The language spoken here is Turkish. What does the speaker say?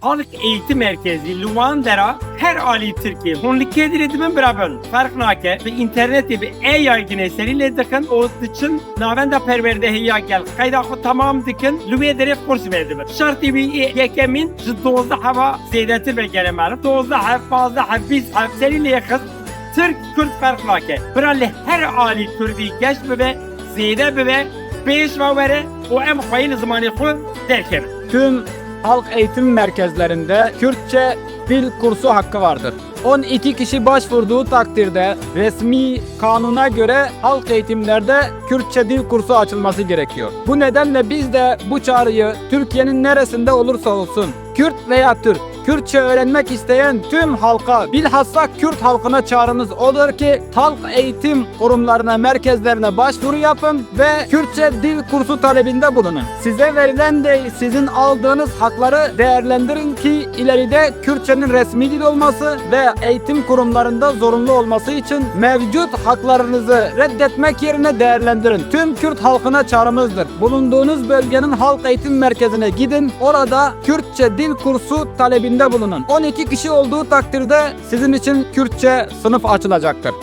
Halk Eğitim Merkezi Luvandera her ali Türkiye. Honli kedir edimin beraber. Fark nake ve internet gibi e-yaygın eseriyle dikin o için navenda perverde heyya gel. Kayda o tamam dikin Lüvedere kurs verdi. Şart gibi yekemin dozda hava zeydetir ve gelemer. Dozda haf fazla hafiz hafseriyle yakın Türk Kürt fark nake. Bralle her ali Türk'i geç ve zeyde ve beş ve vere o em hayın zamanı khud derker. Tüm halk eğitim merkezlerinde Kürtçe dil kursu hakkı vardır. 12 kişi başvurduğu takdirde resmi kanuna göre halk eğitimlerde Kürtçe dil kursu açılması gerekiyor. Bu nedenle biz de bu çağrıyı Türkiye'nin neresinde olursa olsun Kürt veya Türk Kürtçe öğrenmek isteyen tüm halka bilhassa Kürt halkına çağrımız odur ki halk eğitim kurumlarına, merkezlerine başvuru yapın ve Kürtçe dil kursu talebinde bulunun. Size verilen de sizin aldığınız hakları değerlendirin ki ileride Kürtçenin resmi dil olması ve eğitim kurumlarında zorunlu olması için mevcut haklarınızı reddetmek yerine değerlendirin. Tüm Kürt halkına çağrımızdır. Bulunduğunuz bölgenin halk eğitim merkezine gidin. Orada Kürtçe dil kursu talebinde bulunun. 12 kişi olduğu takdirde sizin için Kürtçe sınıf açılacaktır.